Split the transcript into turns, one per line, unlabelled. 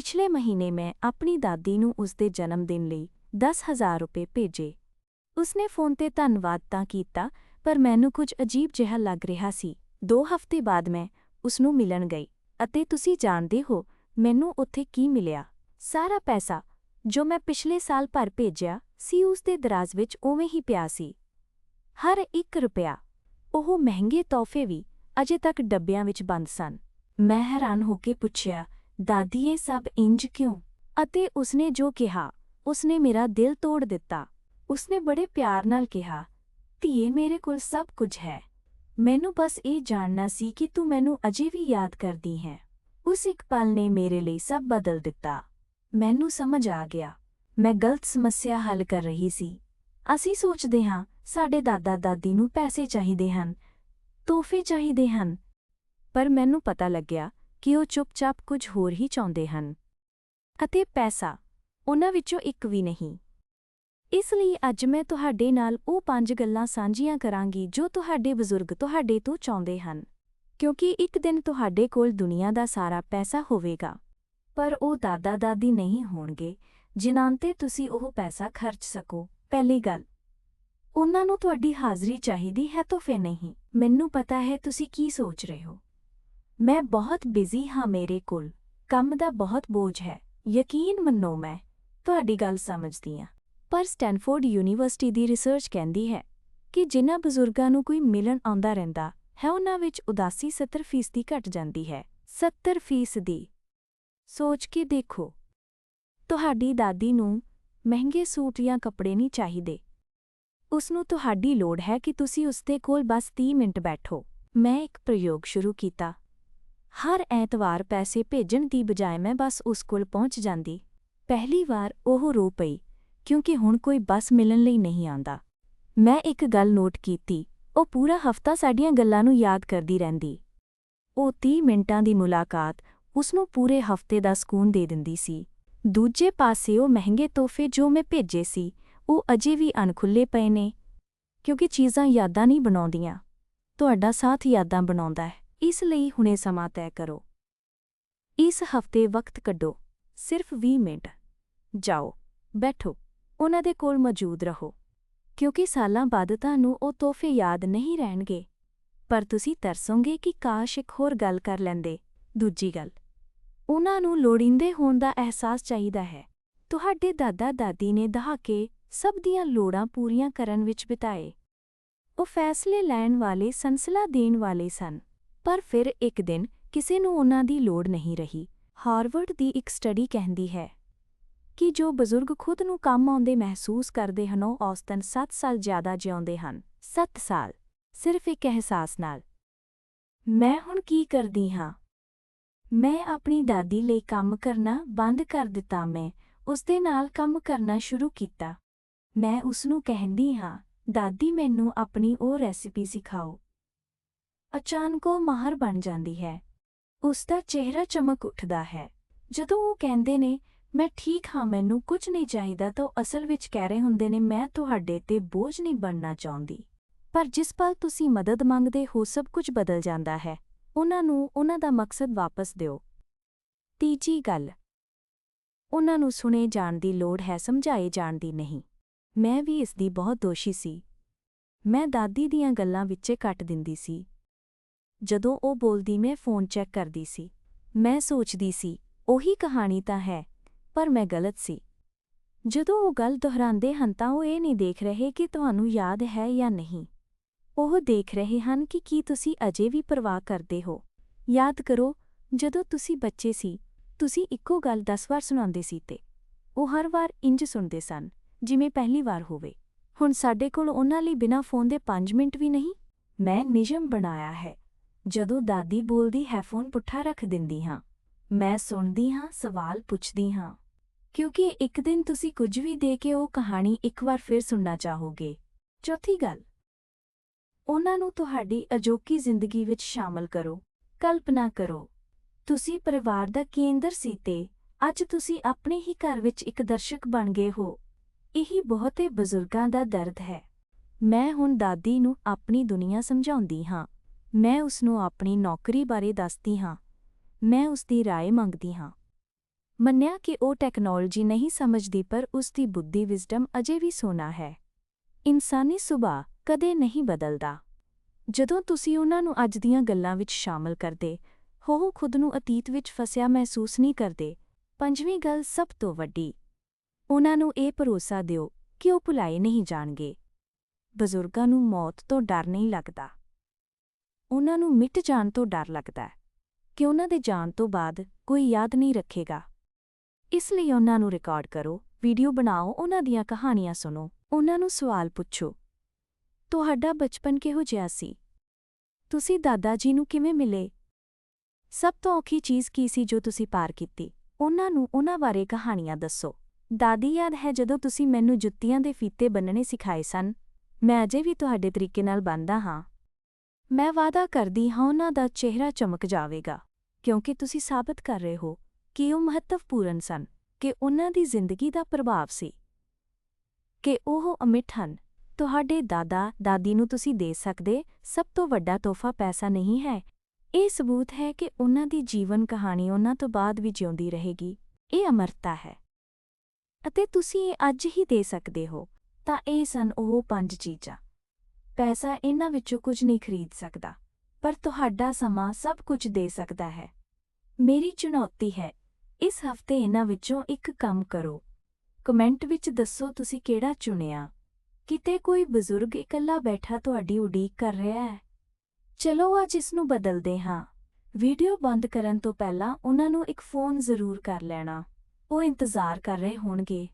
ਪਿਛਲੇ ਮਹੀਨੇ ਮੈਂ ਆਪਣੀ ਦਾਦੀ ਨੂੰ ਉਸਦੇ ਜਨਮ ਦਿਨ ਲਈ 10000 ਰੁਪਏ ਭੇਜੇ। ਉਸਨੇ ਫੋਨ ਤੇ ਧੰਨਵਾਦ ਤਾਂ ਕੀਤਾ, ਪਰ ਮੈਨੂੰ ਕੁਝ ਅਜੀਬ ਜਿਹਾ ਲੱਗ ਰਿਹਾ ਸੀ। ਦੋ ਹਫ਼ਤੇ ਬਾਅਦ ਮੈਂ ਉਸ ਨੂੰ ਮਿਲਣ ਗਈ ਅਤੇ ਤੁਸੀਂ ਜਾਣਦੇ ਹੋ ਮੈਨੂੰ ਉੱਥੇ ਕੀ ਮਿਲਿਆ। ਸਾਰਾ ਪੈਸਾ ਜੋ ਮੈਂ ਪਿਛਲੇ ਸਾਲ ਭਰ ਭੇਜਿਆ ਸੀ ਉਸ ਦੇ ਦਰਾਜ਼ ਵਿੱਚ ਉਵੇਂ ਹੀ ਪਿਆ ਸੀ। ਹਰ ਇੱਕ ਰੁਪਿਆ ਉਹ ਮਹਿੰਗੇ ਤੋਹਫੇ ਵੀ ਅਜੇ ਤੱਕ ਡੱਬਿਆਂ ਵਿੱਚ ਬੰਦ ਸਨ। ਮੈਂ ਹੈਰਾਨ ਹੋ ਕੇ ਪੁੱਛਿਆ ਦਾਦੀ ਇਹ ਸਭ ਇੰਜ ਕਿਉਂ? ਅਤੇ ਉਸਨੇ ਜੋ ਕਿਹਾ, ਉਸਨੇ ਮੇਰਾ ਦਿਲ ਤੋੜ ਦਿੱਤਾ। ਉਸਨੇ ਬੜੇ ਪਿਆਰ ਨਾਲ ਕਿਹਾ, ਧੀਏ, ਮੇਰੇ ਕੋਲ ਸਭ ਕੁਝ ਹੈ। ਮੈਨੂੰ ਬਸ ਇਹ ਜਾਣਨਾ ਸੀ ਕਿ ਤੂੰ ਮੈਨੂੰ ਅਜੇ ਵੀ ਯਾਦ ਕਰਦੀ ਹੈ। ਉਸ ਇੱਕ ਪਲ ਨੇ ਮੇਰੇ ਲਈ ਸਭ ਬਦਲ ਦਿੱਤਾ। ਮੈਨੂੰ ਸਮਝ ਆ ਗਿਆ। ਮੈਂ ਗਲਤ ਸਮੱਸਿਆ ਹੱਲ ਕਰ ਰਹੀ ਸੀ। ਅਸੀਂ ਸੋਚਦੇ ਹਾਂ, ਸਾਡੇ ਦਾਦਾ ਦਾਦੀ ਨੂੰ ਪੈਸੇ ਚਾਹੀਦੇ ਹਨ, ਤੋਹਫੇ ਚਾਹੀਦੇ ਹਨ। ਪਰ ਮੈਨੂੰ ਪਤਾ ਲੱਗਿਆ ਕਿ ਉਹ ਚੁੱਪਚਾਪ ਕੁਝ ਹੋਰ ਹੀ ਚਾਹੁੰਦੇ ਹਨ। ਅਤੇ ਪੈਸਾ, ਉਹਨਾਂ ਵਿੱਚੋਂ ਇੱਕ ਵੀ ਨਹੀਂ। ਇਸ ਲਈ ਅੱਜ ਮੈਂ ਤੁਹਾਡੇ ਨਾਲ ਉਹ ਪੰਜ ਗੱਲਾਂ ਸਾਂਝੀਆਂ ਕਰਾਂਗੀ ਜੋ ਤੁਹਾਡੇ ਬਜ਼ੁਰਗ ਤੁਹਾਡੇ ਤੋਂ ਚਾਹੁੰਦੇ ਹਨ, ਕਿਉਂਕਿ ਇੱਕ ਦਿਨ ਤੁਹਾਡੇ ਕੋਲ ਦੁਨੀਆ ਦਾ ਸਾਰਾ ਪੈਸਾ ਹੋਵੇਗਾ। ਪਰ ਉਹ ਦਾਦਾ ਦਾਦੀ ਨਹੀਂ ਹੋਣਗੇ, ਜਿਨ੍ਹਾਂ ਤੇ ਤੁਸੀਂ ਉਹ ਪੈਸਾ ਖਰਚ ਸਕੋ। ਪਹਿਲੀ ਗੱਲ, ਉਹਨਾਂ ਨੂੰ ਤੁਹਾਡੀ ਹਾਜ਼ਰੀ ਚਾਹੀਦੀ ਹੈ ਤੋਹਫੇ ਨਹੀਂ। ਮੈਨੂੰ ਪਤਾ ਹੈ ਤੁਸੀਂ ਕੀ ਸੋਚ ਰਹੇ ਹੋ। ਮੈਂ ਬਹੁਤ ਬਿਜ਼ੀ ਹਾਂ ਮੇਰੇ ਕੋਲ। ਕੰਮ ਦਾ ਬਹੁਤ ਬੋਝ ਹੈ। ਯਕੀਨ ਮੰਨੋ ਮੈਂ ਤੁਹਾਡੀ ਗੱਲ ਸਮਝਦੀ ਹਾਂ। ਪਰ ਸਟੈਨਫੋਰਡ ਯੂਨੀਵਰਸਿਟੀ ਦੀ ਰਿਸਰਚ ਕਹਿੰਦੀ ਹੈ ਕਿ ਜਿਨ੍ਹਾਂ ਬਜ਼ੁਰਗਾਂ ਨੂੰ ਕੋਈ ਮਿਲਣ ਆਉਂਦਾ ਰਹਿੰਦਾ ਹੈ, ਉਹਨਾਂ ਵਿੱਚ ਉਦਾਸੀ 70% ਘਟ ਜਾਂਦੀ ਹੈ। 70% ਸੋਚ ਕੇ ਦੇਖੋ। ਤੁਹਾਡੀ ਦਾਦੀ ਨੂੰ ਮਹਿੰਗੇ ਸੂਟ ਜਾਂ ਕੱਪੜੇ ਨਹੀਂ ਚਾਹੀਦੇ। ਉਸ ਨੂੰ ਤੁਹਾਡੀ ਲੋੜ ਹੈ ਕਿ ਤੁਸੀਂ ਉਸਦੇ ਕੋਲ ਬਸ 30 ਮਿੰਟ ਬੈਠੋ। ਮੈਂ ਇੱਕ ਪ੍ਰਯੋਗ ਸ਼ੁਰੂ ਕੀਤਾ। ਹਰ ਐਤਵਾਰ ਪੈਸੇ ਭੇਜਣ ਦੀ ਬਜਾਏ ਮੈਂ ਬਸ ਉਸ ਕੋਲ ਪਹੁੰਚ ਜਾਂਦੀ। ਪਹਿਲੀ ਵਾਰ ਉਹ ਰੋ ਪਈ, ਕਿਉਂਕਿ ਹੁਣ ਕੋਈ ਬੱਸ ਮਿਲਣ ਲਈ ਨਹੀਂ ਆਂਦਾ ਮੈਂ ਇੱਕ ਗੱਲ ਨੋਟ ਕੀਤੀ, ਉਹ ਪੂਰਾ ਹਫਤਾ ਸਾਡੀਆਂ ਗੱਲਾਂ ਨੂੰ ਯਾਦ ਕਰਦੀ ਰਹਿੰਦੀ। ਉਹ 30 ਮਿੰਟਾਂ ਦੀ ਮੁਲਾਕਾਤ ਉਸ ਨੂੰ ਪੂਰੇ ਹਫ਼ਤੇ ਦਾ ਸਕੂਨ ਦੇ ਦਿੰਦੀ ਸੀ। ਦੂਜੇ ਪਾਸੇ ਉਹ ਮਹਿੰਗੇ ਤੋਹਫੇ ਜੋ ਮੈਂ ਭੇਜੇ ਸੀ, ਉਹ ਅਜੇ ਵੀ ਅਣਖੁੱਲੇ ਪਏ ਨੇ, ਕਿਉਂਕਿ ਚੀਜ਼ਾਂ ਯਾਦਾਂ ਨਹੀਂ ਬਣਾਉਂਦੀਆਂ। ਤੁਹਾਡਾ ਸਾਥ ਯਾਦਾਂ ਬਣਾਉਂਦਾ ਹੈ। ਇਸ ਲਈ ਹੁਣੇ ਸਮਾਂ ਤੈਅ ਕਰੋ। ਇਸ ਹਫ਼ਤੇ ਵਕਤ ਕੱਢੋ, ਸਿਰਫ 20 ਮਿੰਟ। ਜਾਓ, ਬੈਠੋ, ਉਹਨਾਂ ਦੇ ਕੋਲ ਮੌਜੂਦ ਰਹੋ, ਕਿਉਂਕਿ ਸਾਲਾਂ ਬਾਅਦ ਤੁਹਾਨੂੰ ਉਹ ਤੋਹਫੇ ਯਾਦ ਨਹੀਂ ਰਹਿਣਗੇ। ਪਰ ਤੁਸੀਂ ਤਰਸੋਗੇ ਕਿ ਕਾਸ਼ ਇੱਕ ਹੋਰ ਗੱਲ ਕਰ ਲੈਂਦੇ। ਦੂਜੀ ਗੱਲ, ਉਹਨਾਂ ਨੂੰ ਲੋੜੀਂਦੇ ਹੋਣ ਦਾ ਅਹਿਸਾਸ ਚਾਹੀਦਾ ਹੈ। ਤੁਹਾਡੇ ਦਾਦਾ ਦਾਦੀ ਨੇ ਦਹਾਕੇ ਸਭ ਦੀਆਂ ਲੋੜਾਂ ਪੂਰੀਆਂ ਕਰਨ ਵਿੱਚ ਬਿਤਾਏ। ਉਹ ਫੈਸਲੇ ਲੈਣ ਵਾਲੇ, ਸੰਸਲਾ ਦੇਣ ਵਾਲੇ ਸਨ। ਪਰ ਫਿਰ ਇੱਕ ਦਿਨ ਕਿਸੇ ਨੂੰ ਉਹਨਾਂ ਦੀ ਲੋੜ ਨਹੀਂ ਰਹੀ। ਹਾਰਵਰਡ ਦੀ ਇੱਕ ਸਟੱਡੀ ਕਹਿੰਦੀ ਹੈ ਕਿ ਜੋ ਬਜ਼ੁਰਗ ਖੁਦ ਨੂੰ ਕੰਮ ਆਉਂਦੇ ਮਹਿਸੂਸ ਕਰਦੇ ਹਨ, ਉਹ ਔਸਤਨ 7 ਸਾਲ ਜ਼ਿਆਦਾ ਜਿਉਂਦੇ ਹਨ। 7 ਸਾਲ, ਸਿਰਫ ਇੱਕ ਅਹਿਸਾਸ ਨਾਲ। ਮੈਂ ਹੁਣ ਕੀ ਕਰਦੀ ਹਾਂ? ਮੈਂ ਆਪਣੀ ਦਾਦੀ ਲਈ ਕੰਮ ਕਰਨਾ ਬੰਦ ਕਰ ਦਿੱਤਾ, ਮੈਂ ਉਸ ਦੇ ਨਾਲ ਕੰਮ ਕਰਨਾ ਸ਼ੁਰੂ ਕੀਤਾ। ਮੈਂ ਉਸ ਨੂੰ ਕਹਿੰਦੀ ਹਾਂ, ਦਾਦੀ, ਮੈਨੂੰ ਆਪਣੀ ਉਹ ਰੈਸਿਪੀ ਸਿਖਾਓ। ਅਚਾਨਕ ਉਹ ਮਾਹਰ ਬਣ ਜਾਂਦੀ ਹੈ। ਉਸ ਦਾ ਚਿਹਰਾ ਚਮਕ ਉੱਠਦਾ ਹੈ। ਜਦੋਂ ਉਹ ਕਹਿੰਦੇ ਨੇ, ਮੈਂ ਠੀਕ ਹਾਂ, ਮੈਨੂੰ ਕੁਝ ਨਹੀਂ ਚਾਹੀਦਾ, ਤਾਂ ਉਹ ਅਸਲ ਵਿੱਚ ਕਹਿ ਰਹੇ ਹੁੰਦੇ ਨੇ, ਮੈਂ ਤੁਹਾਡੇ ਤੇ ਬੋਝ ਨਹੀਂ ਬਣਨਾ ਚਾਹੁੰਦੀ। ਪਰ ਜਿਸ ਪਲ ਤੁਸੀਂ ਮਦਦ ਮੰਗਦੇ ਹੋ, ਸਭ ਕੁਝ ਬਦਲ ਜਾਂਦਾ ਹੈ। ਉਹਨਾਂ ਨੂੰ, ਉਹਨਾਂ ਦਾ ਮਕਸਦ ਵਾਪਸ ਦਿਓ। ਤੀਜੀ ਗੱਲ। ਉਹਨਾਂ ਨੂੰ ਸੁਣੇ ਜਾਣ ਦੀ ਲੋੜ ਹੈ, ਸਮਝਾਏ ਜਾਣ ਦੀ ਨਹੀਂ। ਮੈਂ ਵੀ ਇਸ ਦੀ ਬਹੁਤ ਦੋਸ਼ੀ ਸੀ। ਮੈਂ ਦਾਦੀ ਦੀਆਂ ਗੱਲਾਂ ਵਿੱਚੇ ਕੱਟ ਦਿੰਦੀ ਸੀ। ਜਦੋਂ ਉਹ ਬੋਲਦੀ, ਮੈਂ ਫੋਨ ਚੈੱਕ ਕਰਦੀ ਸੀ। ਮੈਂ ਸੋਚਦੀ ਸੀ, ਉਹੀ ਕਹਾਣੀ ਤਾਂ ਹੈ, ਪਰ ਮੈਂ ਗਲਤ ਸੀ। ਜਦੋਂ ਉਹ ਗੱਲ ਦੁਹਰਾਉਂਦੇ ਹਨ ਤਾਂ ਉਹ ਇਹ ਨਹੀਂ ਦੇਖ ਰਹੇ ਕਿ ਤੁਹਾਨੂੰ ਯਾਦ ਹੈ ਜਾਂ ਨਹੀਂ। ਉਹ ਦੇਖ ਰਹੇ ਹਨ ਕਿ ਕੀ ਤੁਸੀਂ ਅਜੇ ਵੀ ਪਰਵਾਹ ਕਰਦੇ ਹੋ। ਯਾਦ ਕਰੋ, ਜਦੋਂ ਤੁਸੀਂ ਬੱਚੇ ਸੀ, ਤੁਸੀਂ ਇੱਕੋ ਗੱਲ 10 ਵਾਰ ਸੁਣਾਉਂਦੇ ਸੀ ਤੇ ਉਹ ਹਰ ਵਾਰ ਇੰਜ ਸੁਣਦੇ ਸਨ, ਜਿਵੇਂ ਪਹਿਲੀ ਵਾਰ ਹੋਵੇ। ਹੁਣ ਸਾਡੇ ਕੋਲ ਉਹਨਾਂ ਲਈ ਬਿਨਾਂ ਫੋਨ ਦੇ 5 ਮਿੰਟ ਵੀ ਨਹੀਂ, ਮੈਂ ਨਿਯਮ ਬਣਾਇਆ ਹੈ। ਜਦੋਂ ਦਾਦੀ ਬੋਲਦੀ ਹੈ ਫੋਨ ਪੁੱਠਾ ਰੱਖ ਦਿੰਦੀ ਹਾਂ, ਮੈਂ ਸੁਣਦੀ ਹਾਂ, ਸਵਾਲ ਪੁੱਛਦੀ ਹਾਂ। ਕਿਉਂਕਿ ਇੱਕ ਦਿਨ ਤੁਸੀਂ ਕੁਝ ਵੀ ਦੇ ਕੇ ਉਹ ਕਹਾਣੀ ਇੱਕ ਵਾਰ ਫਿਰ ਸੁਣਨਾ ਚਾਹੋਗੇ। ਚੌਥੀ ਗੱਲ, ਉਹਨਾਂ ਨੂੰ ਤੁਹਾਡੀ ਅਜੋਕੀ ਜ਼ਿੰਦਗੀ ਵਿੱਚ ਸ਼ਾਮਲ ਕਰੋ, ਕਲਪਨਾ ਕਰੋ। ਤੁਸੀਂ ਪਰਿਵਾਰ ਦਾ ਕੇਂਦਰ ਸੀ ਤੇ ਅੱਜ ਤੁਸੀਂ ਆਪਣੇ ਹੀ ਘਰ ਵਿੱਚ ਇੱਕ ਦਰਸ਼ਕ ਬਣ ਗਏ ਹੋ। ਇਹੀ ਬਹੁਤੇ ਬਜ਼ੁਰਗਾਂ ਦਾ ਦਰਦ ਹੈ। ਮੈਂ ਹੁਣ ਦਾਦੀ ਨੂੰ ਆਪਣੀ ਦੁਨੀਆ ਸਮਝਾਉਂਦੀ ਹਾਂ। ਮੈਂ ਉਸ ਨੂੰ ਆਪਣੀ ਨੌਕਰੀ ਬਾਰੇ ਦੱਸਦੀ ਹਾਂ ਮੈਂ ਉਸ ਦੀ رائے ਮੰਗਦੀ ਹਾਂ ਮੰਨਿਆ ਕਿ ਉਹ ਟੈਕਨੋਲੋਜੀ ਨਹੀਂ ਸਮਝਦੀ ਪਰ ਉਸ ਦੀ ਬੁੱਧੀ ਵਿਜ਼ਡਮ ਅਜੇ ਵੀ ਸੋਨਾ ਹੈ ਇਨਸਾਨੀ ਸੁਭਾਅ ਕਦੇ ਨਹੀਂ ਬਦਲਦਾ ਜਦੋਂ ਤੁਸੀਂ ਉਹਨਾਂ ਨੂੰ ਅੱਜ ਦੀਆਂ ਗੱਲਾਂ ਵਿੱਚ ਸ਼ਾਮਲ ਕਰਦੇ ਹੋ ਉਹ ਖੁਦ ਨੂੰ ਅਤੀਤ ਵਿੱਚ ਫਸਿਆ ਮਹਿਸੂਸ ਨਹੀਂ ਕਰਦੇ ਪੰਜਵੀਂ ਗੱਲ ਸਭ ਤੋਂ ਵੱਡੀ ਉਹਨਾਂ ਨੂੰ ਇਹ ਭਰੋਸਾ ਦਿਓ ਕਿ ਉਹ ਭੁਲਾਏ ਨਹੀਂ ਜਾਣਗੇ ਬਜ਼ੁਰਗਾਂ ਨੂੰ ਮੌਤ ਤੋਂ ਡਰ ਨਹੀਂ ਲੱਗਦਾ ਉਹਨਾਂ ਨੂੰ ਮਿਟ ਜਾਣ ਤੋਂ ਡਰ ਲੱਗਦਾ ਹੈ ਕਿ ਉਹਨਾਂ ਦੇ ਜਾਣ ਤੋਂ ਬਾਅਦ ਕੋਈ ਯਾਦ ਨਹੀਂ ਰੱਖੇਗਾ। ਇਸ ਲਈ ਉਹਨਾਂ ਨੂੰ ਰਿਕਾਰਡ ਕਰੋ ਵੀਡੀਓ ਬਣਾਓ, ਉਹਨਾਂ ਦੀਆਂ ਕਹਾਣੀਆਂ ਸੁਣੋ, ਉਹਨਾਂ ਨੂੰ ਸਵਾਲ ਪੁੱਛੋ। ਤੁਹਾਡਾ ਬਚਪਨ ਕਿਹੋ ਜਿਹਾ ਸੀ? ਤੁਸੀਂ ਦਾਦਾ ਜੀ ਨੂੰ ਕਿਵੇਂ ਮਿਲੇ? ਸਭ ਤੋਂ ਔਖੀ ਚੀਜ਼ ਕੀ ਸੀ ਜੋ ਤੁਸੀਂ ਪਾਰ ਕੀਤੀ? ਉਹਨਾਂ ਨੂੰ ਉਹਨਾਂ ਬਾਰੇ ਕਹਾਣੀਆਂ ਦੱਸੋ। ਦਾਦੀ, ਯਾਦ ਹੈ ਜਦੋਂ ਤੁਸੀਂ ਮੈਨੂੰ ਜੁੱਤੀਆਂ ਦੇ ਫੀਤੇ ਬੰਨਣੇ ਸਿਖਾਏ ਸਨ? ਮੈਂ ਅਜੇ ਵੀ ਤੁਹਾਡੇ ਤਰੀਕੇ ਨਾਲ ਬੰਨਦਾ ਹਾਂ। ਮੈਂ ਵਾਅਦਾ ਕਰਦੀ ਹਾਂ ਉਹਨਾਂ ਦਾ ਚਿਹਰਾ ਚਮਕ ਜਾਵੇਗਾ, ਕਿਉਂਕਿ ਤੁਸੀਂ ਸਾਬਤ ਕਰ ਰਹੇ ਹੋ ਕਿ ਉਹ ਮਹੱਤਵਪੂਰਨ ਸਨ, ਕਿ ਉਹਨਾਂ ਦੀ ਜ਼ਿੰਦਗੀ ਦਾ ਪ੍ਰਭਾਵ ਸੀ। ਕਿ ਉਹ ਅਮਿੱਟ ਹਨ, ਤੁਹਾਡੇ ਦਾਦਾ, ਦਾਦੀ ਨੂੰ ਤੁਸੀਂ ਦੇ ਸਕਦੇ, ਸਭ ਤੋਂ ਵੱਡਾ ਤੋਹਫਾ ਪੈਸਾ ਨਹੀਂ ਹੈ। ਇਹ ਸਬੂਤ ਹੈ ਕਿ ਉਹਨਾਂ ਦੀ ਜੀਵਨ ਕਹਾਣੀ ਉਹਨਾਂ ਤੋਂ ਬਾਅਦ ਵੀ ਜਿਉਂਦੀ ਰਹੇਗੀ, ਇਹ ਅਮਰਤਾ ਹੈ। ਅਤੇ ਤੁਸੀਂ ਇਹ ਅੱਜ ਹੀ ਦੇ ਸਕਦੇ ਹੋ, ਤਾਂ ਇਹ ਸਨ ਉਹ ਪੰਜ ਚੀਜ਼ਾਂ। ਪੈਸਾ ਇਹਨਾਂ ਵਿੱਚੋਂ ਕੁਝ ਨਹੀਂ ਖਰੀਦ ਸਕਦਾ, ਪਰ ਤੁਹਾਡਾ ਸਮਾਂ ਸਭ ਕੁਝ ਦੇ ਸਕਦਾ ਹੈ। ਮੇਰੀ ਚੁਣੌਤੀ ਹੈ, ਇਸ ਹਫ਼ਤੇ ਇਹਨਾਂ ਵਿੱਚੋਂ ਇੱਕ ਕੰਮ ਕਰੋ। ਕਮੈਂਟ ਵਿੱਚ ਦੱਸੋ ਤੁਸੀਂ ਕਿਹੜਾ ਚੁਣਿਆ। ਕਿਤੇ ਕੋਈ ਬਜ਼ੁਰਗ ਇਕੱਲਾ ਬੈਠਾ ਤੁਹਾਡੀ ਉਡੀਕ ਕਰ ਰਿਹਾ ਹੈ। ਚਲੋ ਅੱਜ ਇਸ ਨੂੰ ਬਦਲਦੇ ਹਾਂ। ਵੀਡੀਓ ਬੰਦ ਕਰਨ ਤੋਂ ਪਹਿਲਾਂ ਉਹਨਾਂ ਨੂੰ ਇੱਕ ਫੋਨ ਜ਼ਰੂਰ ਕਰ ਲੈਣਾ। ਉਹ ਇੰਤਜ਼ਾਰ ਕਰ ਰਹੇ ਹੋਣਗੇ।